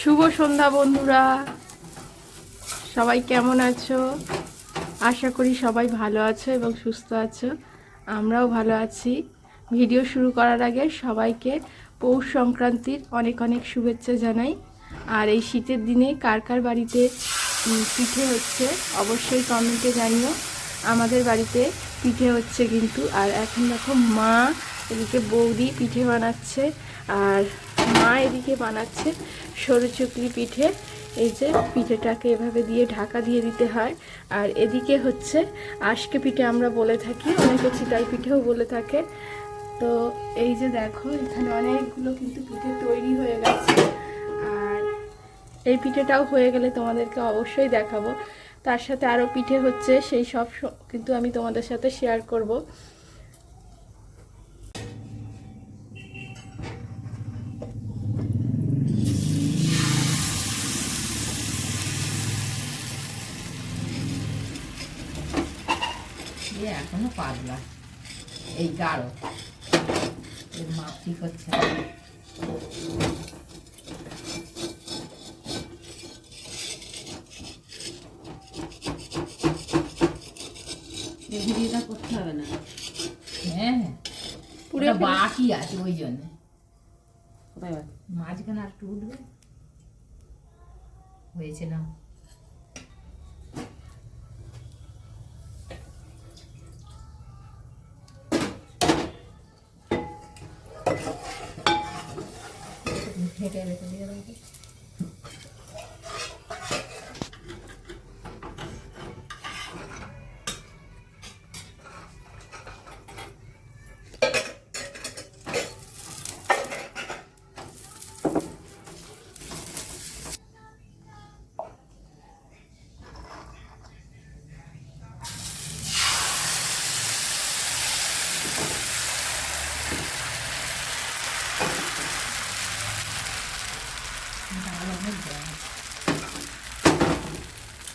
শুভ সন্ধ্যা, বন্ধুরা। সবাই কেমন আছো? আশা করি সবাই ভালো আছো এবং সুস্থ আছো। আমরাও ভালো আছি। ভিডিও শুরু করার আগে সবাইকে পৌষ সংক্রান্তির অনেক অনেক শুভেচ্ছা জানাই। আর এই শীতের দিনে কার কার বাড়িতে পিঠে হচ্ছে, অবশ্যই কমেন্টে জানিও। আমাদের বাড়িতে পিঠে হচ্ছে কিন্তু, আর এখন দেখো মা এদিকে বৌদি পিঠে বানাচ্ছে। আর মা এদিকে বানাচ্ছে সরু চুকলি পিঠে। এই যে পিঠেটাকে এভাবে দিয়ে ঢাকা দিয়ে দিতে হয়। আর এদিকে হচ্ছে আশকে পিঠে আমরা বলে থাকি, অনেকে চিতাই পিঠেও বলে থাকে। তো এই যে দেখো, এখানে অনেকগুলো কিন্তু পিঠে তৈরি হয়ে গেছে। আর এই পিঠেটাও হয়ে গেলে তোমাদেরকে অবশ্যই দেখাবো। তার সাথে আরও পিঠে হচ্ছে, সেই সব কিন্তু আমি তোমাদের সাথে শেয়ার করব। এ এখনও পাতলা এই গাঢ়। এর মাপ ঠিক হচ্ছে ভিডিওটা করতে হবে না। হ্যাঁ হ্যাঁ। পুরো বাকি আছে ওই জন্য। কোথায় মাঝখানে আর একটু উঠবে। হয়েছে না। ঢেকে রেখে দিয়ে দেবো। তাহলে অনেক জল।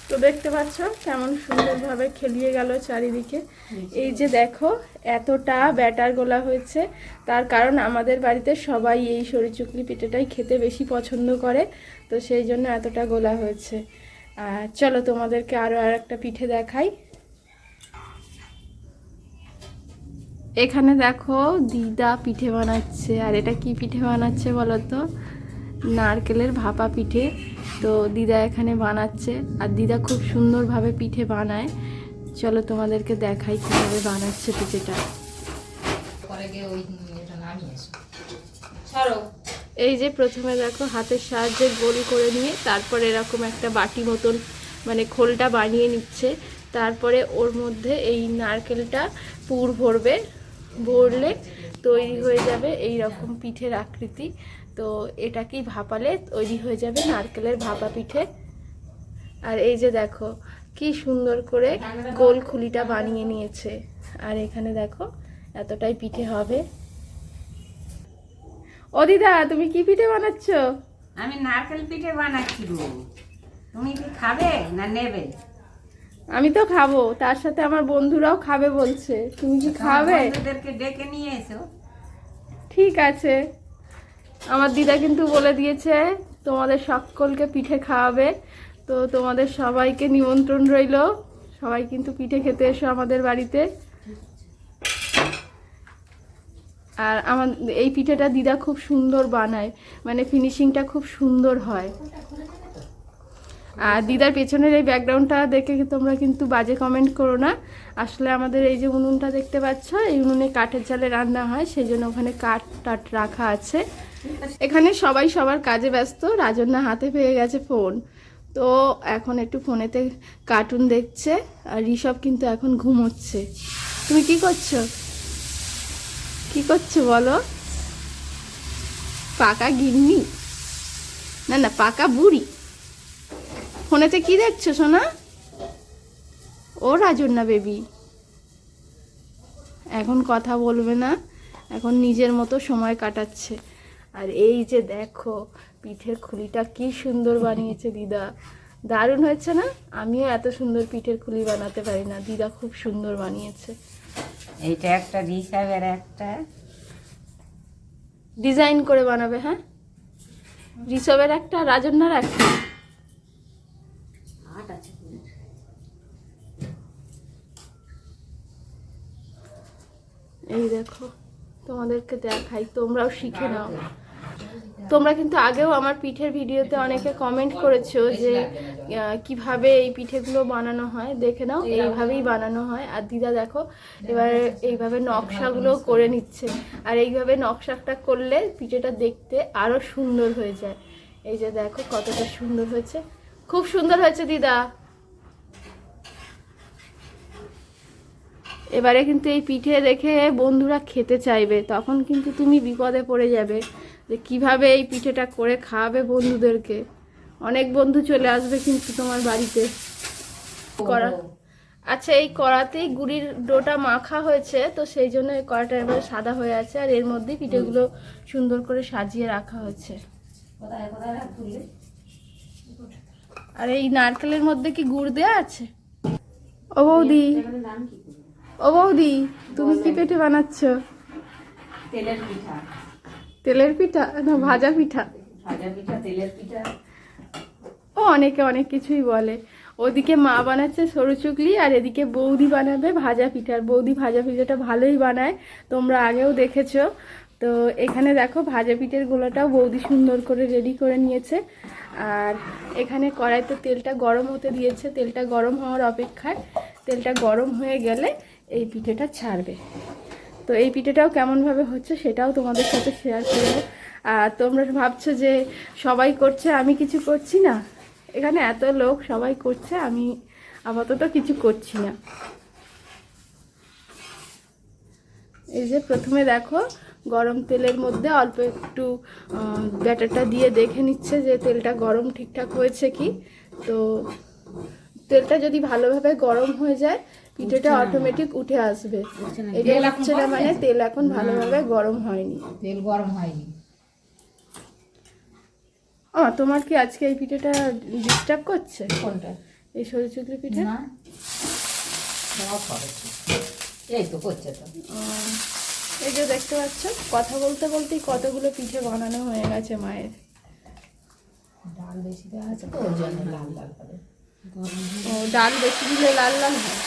তো দেখতে পাচ্ছ? কেমন সুন্দরভাবে খেলিয়ে গেল চারিদিকে। এই যে দেখো এতটা ব্যাটার গোলা হয়েছে। তার কারণ আমাদের বাড়িতে সবাই এই সরিচুকলি পিঠেটাই খেতে বেশি পছন্দ করে। তো সেই জন্য এতটা গোলা হয়েছে। আর চলো তোমাদেরকে আরও আর একটা পিঠে দেখাই। এখানে দেখো দিদা পিঠে বানাচ্ছে। আর এটা কি পিঠে বানাচ্ছে বলো তো? নারকেলের ভাপা পিঠে। তো দিদা এখানে বানাচ্ছে। আর দিদা খুব সুন্দরভাবে পিঠে বানায়। চলো তোমাদেরকে দেখাই কীভাবে বানাচ্ছে পিঠেটা। এই যে প্রথমে দেখো হাতের সাহায্যে গোল করে নিয়ে তারপর এরকম একটা বাটি মতন মানে খোলটা বানিয়ে নিচ্ছে। তারপরে ওর মধ্যে এই নারকেলটা পুর ভরবে। ভরলে তৈরি হয়ে যাবে এই রকম পিঠের আকৃতি। তো এটাকেই ভাপালে তৈরি হয়ে যাবে নারকেলের ভাপা পিঠে। আর এই যে দেখো, কি সুন্দর করে গোল খুলিটা বানিয়ে নিয়েছে। আর এখানে দেখো, এতটাই পিঠে হবে। ও দিদা, তুমি কি পিঠে বানাচ্ছ? আমি নারকেল পিঠে বানাচ্ছি তুমি কি খাবে না নেবে? আমি তো খাব তার সাথে আমার বন্ধুরাও খাবে বলছে। তুমি কি খাবে? বন্ধুদেরকে ডেকে নিয়ে এসো। ঠিক আছে। আমার দিদা কিন্তু বলে দিয়েছে তোমাদের সকলকে পিঠে খাওয়াবে। তো তোমাদের সবাইকে নিমন্ত্রণ রইল। সবাই কিন্তু পিঠে খেতে এসো আমাদের বাড়িতে। আর আমার এই পিঠেটা দিদা খুব সুন্দর বানায়। মানে ফিনিশিংটা খুব সুন্দর হয়। আর দিদার পেছনের এই ব্যাকগ্রাউন্ডটা দেখে তোমরা কিন্তু বাজে কমেন্ট করো না। আসলে আমাদের এই যে উনুনটা দেখতে পাচ্ছ এই উনুনে কাঠের জালে রান্না হয় সেই জন্য ওখানে কাঠ টাট রাখা আছে। এখানে সবাই সবার কাজে ব্যস্ত রাজন্যা হাতে পেয়ে গেছে ফোন তো এখন একটু ফোনেতে কার্টুন দেখছে আর ঋষভ কিন্তু এখন ঘুমোচ্ছে। তুমি কি করছ? কি করছ বলো? পাকা গিন্নি? না না পাকা বুড়ি। ফোনেতে কি দেখছ সোনা? ও রাজন্যা বেবি। এখন কথা বলবে না এখন নিজের মতো সময় কাটাচ্ছে। আর এই যে দেখো পিঠের খুলিটা কি সুন্দর বানিয়েছে দিদা। দারুণ হয়েছে না? আমিও এত সুন্দর পিঠের খুলি বানাতে পারি না। দিদা খুব সুন্দর বানিয়েছে। এইটা একটা রিসাবের একটা। ডিজাইন করে বানাবে হ্যাঁ? ঋষভের একটা রাজন্যার একটা? এই দেখো, তোমাদেরকে দেখাই, তোমরাও শিখে নাও। তোমরা কিন্তু আগেও আমার পিঠের ভিডিওতে অনেকে কমেন্ট করেছ যে কীভাবে এই পিঠেগুলো বানানো হয়। দেখে নাও, এইভাবেই বানানো হয়। আর দিদা দেখো, এবারে এইভাবে নকশাগুলো করে নিচ্ছে। আর এইভাবে নকশাটা করলে পিঠেটা দেখতে আরও সুন্দর হয়ে যায়। এই যে দেখো, কতটা সুন্দর হয়েছে। খুব সুন্দর হয়েছে, দিদা। এবারে কিন্তু এই পিঠে দেখে বন্ধুরা খেতে চাইবে তখন কিন্তু তুমি বিপদে পড়ে যাবে যে কীভাবে এই পিঠেটা করে খাওয়াবে বন্ধুদেরকে। অনেক বন্ধু চলে আসবে কিন্তু তোমার বাড়িতে। করা আচ্ছা এই কড়াতেই গুড়ির ডোটা মাখা হয়েছে তো সেই জন্য এই কড়াটা এবার সাদা হয়ে আছে আর এর মধ্যেই পিঠেগুলো সুন্দর করে সাজিয়ে রাখা হয়েছে। আর এই নারকেলের মধ্যে কি গুড় দেওয়া আছে? ও বৌদি। নাম কি? ও বৌদি তুমি কি পিঠে বানাচ্ছ? তেলের পিঠা। তেলের পিঠা? না ভাজা পিঠা। ভাজা পিঠা তেলের পিঠা। ও অনেকে অনেক কিছুই বলে। ওদিকে মা বানাচ্ছে সরু চুকলি আর এদিকে বৌদি বানাবে ভাজা পিঠা। আর বৌদি ভাজা পিঠাটা ভালোই বানায় তোমরা আগেও দেখেছ। তো এখানে দেখো ভাজা পিঠের গোলাটাও বৌদি সুন্দর করে রেডি করে নিয়েছে। আর এখানে কড়াইতে তেলটা গরম হতে দিয়েছে। তেলটা গরম হওয়ার অপেক্ষায় তেলটা গরম হয়ে গেলে এই পিঠেটা ছাড়বে। তো এই পিঠেটাও কেমনভাবে হচ্ছে সেটাও তোমাদের সাথে শেয়ার করব আর তোমরা ভাবছ যে সবাই করছে, আমি কিছু করছি না? এখানে এত লোক সবাই করছে, আমি আপাতত কিছু করছি না। এই যে প্রথমে দেখো, গরম তেলের মধ্যে অল্প একটু ব্যাটারটা দিয়ে দেখে নিচ্ছে যে তেলটা গরম ঠিকঠাক হয়েছে কি। তো তেলটা যদি ভালোভাবে গরম হয়ে যায় পিঠেটা অটোমেটিক উঠে আসবে। এটা হচ্ছে না মানে তেল এখন ভালোভাবে গরম হয়নি। তেল গরম হয়নি। ও তোমার কি আজকে এই পিঠেটা ডিস্টার্ব করছে? কোনটা? এই সরু চুকলি পিঠে? না। এই তো করছে তো। এই যে দেখতে পাচ্ছ কথা বলতে বলতেই কতগুলো পিঠে বানানো হয়ে গেছে মায়ের। ডাল বেশি দেওয়া আছে তো ওই জন্য লাল লাল হবে ও ডাল বেশি দিলে লাল লাল হয়?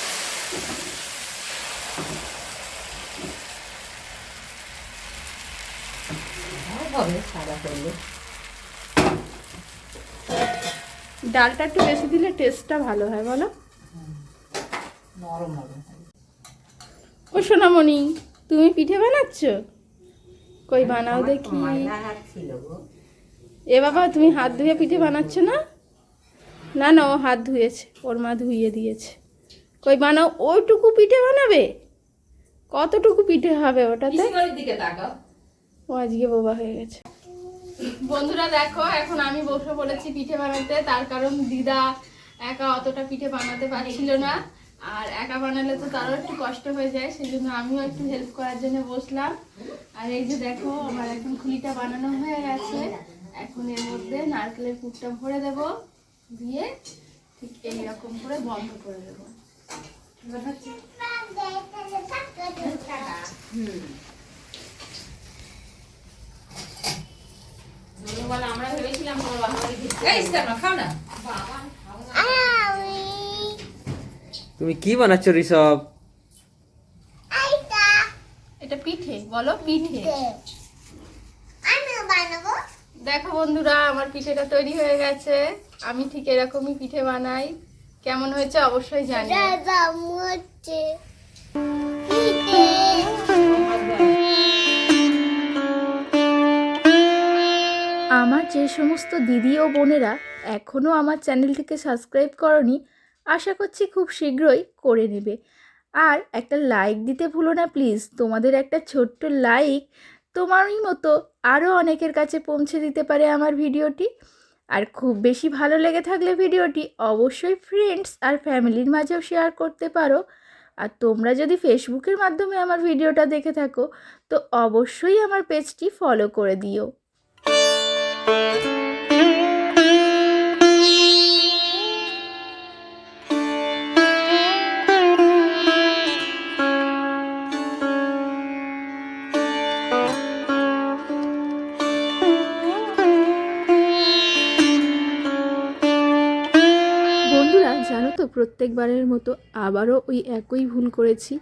হবে সাদা করলে ডালটা একটু বেশি দিলে টেস্টটা ভালো হয় বলো? নরম নরম হবে। ও সোনামণি তুমি পিঠে বানাচ্ছ? কই বানাও দেখি। এ বাবা তুমি হাত ধুয়ে পিঠে বানাচ্ছ না? না না ও হাত ধুয়েছে ওর মা ধুইয়ে দিয়েছে। কই বানাও ওইটুকু পিঠে বানাবে? কতটুকু পিঠে হবে ওটাতে? দিকে তাকাও। ও আজকে বোবা হয়ে গেছে। বন্ধুরা দেখো এখন আমি বসে পড়েছি পিঠে বানাতে তার কারণ দিদা একা অতটা পিঠে বানাতে পারছিল না। আর একা বানালে তো তারও একটু কষ্ট হয়ে যায় সেই জন্য আমিও একটু হেল্প করার জন্য বসলাম। আর এই যে দেখো আমার এখন খুলিটা বানানো হয়ে গেছে। এখন এর মধ্যে নারকেলের পুরটা ভরে দেব দিয়ে ঠিক এইরকম করে বন্ধ করে দেবো। তুমি কি বানাচ্ছ, ঋষভ? এটা পিঠে, বলো পিঠে। দেখো বন্ধুরা, আমার পিঠেটা তৈরি হয়ে গেছে। আমি ঠিক এরকমই পিঠে বানাই। কেমন হয়েছে অবশ্যই জানি আমার যে সমস্ত দিদি ও বোনেরা এখনও আমার চ্যানেলটিকে সাবস্ক্রাইব করনি আশা করছি খুব শীঘ্রই করে নেবে। আর একটা লাইক দিতে ভুলো না প্লিজ তোমাদের একটা ছোট্ট লাইক তোমারই মতো আরও অনেকের কাছে পৌঁছে দিতে পারে আমার ভিডিওটি। আর খুব বেশি ভালো লেগে থাকলে ভিডিওটি অবশ্যই ফ্রেন্ডস আর ফ্যামিলির মাঝেও শেয়ার করতে পারো। আর তোমরা যদি ফেসবুকের মাধ্যমে আমার ভিডিওটা দেখে থাকো, তো অবশ্যই আমার পেজটি ফলো করে দিও। প্রত্যেকবারের মতো আবারও ওই একই ভুল করেছি।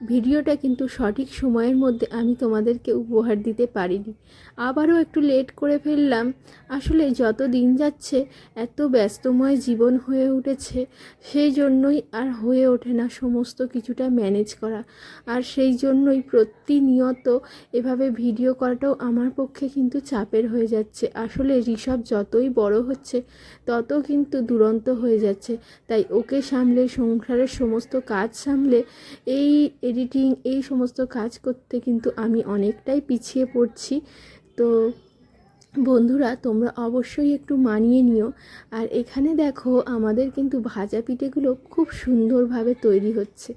ভিডিওটা কিন্তু সঠিক সময়ের মধ্যে আমি তোমাদেরকে উপহার দিতে পারিনি। আবারও একটু লেট করে ফেললাম। আসলে যত দিন যাচ্ছে, এত ব্যস্তময় জীবন হয়ে উঠেছে, সেই জন্যই আর হয়ে ওঠে না সমস্ত কিছুটা ম্যানেজ করা। আর সেই জন্যই প্রতিনিয়ত এভাবে ভিডিও করাটাও আমার পক্ষে কিন্তু চাপের হয়ে যাচ্ছে। আসলে ঋষভ যতই বড় হচ্ছে, তত কিন্তু দুরন্ত হয়ে যাচ্ছে। তাই ওকে সামলে, সংসারের সমস্ত কাজ সামলে, এই এডিটিং এই সমস্ত কাজ করতে কিন্তু আমি অনেকটাই পিছিয়ে পড়ছি। তো বন্ধুরা, তোমরা অবশ্যই একটু মানিয়ে নিও। আর এখানে দেখো, আমাদের কিন্তু ভাজা পিঠেগুলো খুব সুন্দরভাবে তৈরি হচ্ছে।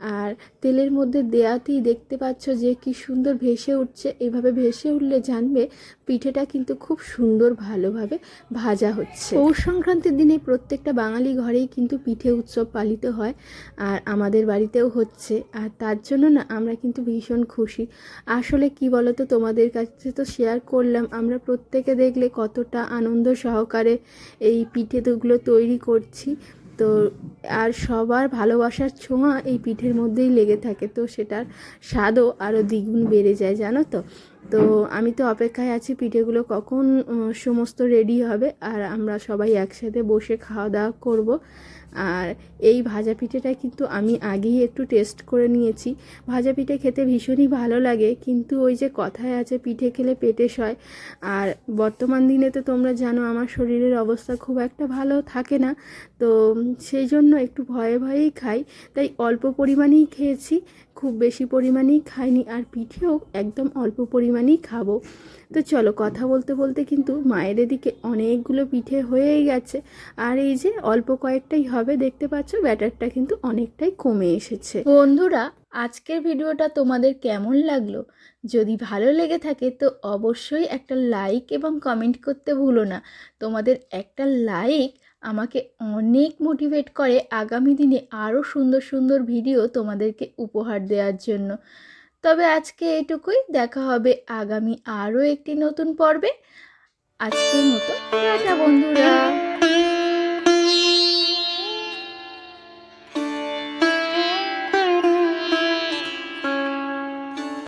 আর তেলের মধ্যে দেয়াতেই দেখতে পাচ্ছ যে কি সুন্দর ভেসে উঠছে। এভাবে ভেসে উঠলে জানবে পিঠেটা কিন্তু খুব সুন্দর ভালোভাবে ভাজা হচ্ছে। পৌষ সংক্রান্তির দিনে প্রত্যেকটা বাঙালি ঘরেই কিন্তু পিঠে উৎসব পালিত হয় আর আমাদের বাড়িতেও হচ্ছে। আর তার জন্য না আমরা কিন্তু ভীষণ খুশি। আসলে কি বলতো, তোমাদের কাছে তো শেয়ার করলাম। আমরা প্রত্যেকে দেখলে কতটা আনন্দ সহকারে এই পিঠেগুলো তৈরি করছি। তো আর সবার ভালোবাসার ছোঁয়া এই পিঠের মধ্যেই লেগে থাকে। তো সেটার স্বাদও আরও দ্বিগুণ বেড়ে যায়, জানো তো? তো আমি তো অপেক্ষায় আছি পিঠেগুলো কখন সমস্ত রেডি হবে আর আমরা সবাই একসাথে বসে খাওয়া দাওয়া করব। আর এই ভাজা পিঠেটা কিন্তু আমি আগেই একটু টেস্ট করে নিয়েছি। ভাজা পিঠে খেতে ভীষণই ভালো লাগে, কিন্তু ওই যে কথায় আছে পিঠে খেলে পেটে সয়। আর বর্তমান দিনে তো তোমরা জানো আমার শরীরের অবস্থা খুব একটা ভালো থাকে না, তো সেই জন্য একটু ভয়ে ভয়েই খাই। তাই অল্প পরিমাণেই খেয়েছি, খুব বেশি পরিমাণেই খাইনি। আর পিঠেও একদম অল্প পরিমাণেই খাব। তো চলো কথা বলতে বলতে কিন্তু মায়ের এদিকে অনেকগুলো পিঠে হয়েই গেছে। আর এই যে অল্প কয়েকটাই হবে, দেখতে পাচ্ছ ব্যাটারটা কিন্তু অনেকটাই কমে এসেছে। বন্ধুরা, আজকের ভিডিওটা তোমাদের কেমন লাগল? যদি ভালো লেগে থাকে তো অবশ্যই একটা লাইক এবং কমেন্ট করতে ভুলো না। তোমাদের একটা লাইক আমাকে অনেক মোটিভেট করে আগামী দিনে আরও সুন্দর সুন্দর ভিডিও তোমাদেরকে উপহার দেওয়ার জন্য। তবে আজকে এটুকুই। দেখা হবে আগামী আরও একটি নতুন পর্বে। আজকের মতো বন্ধুরা।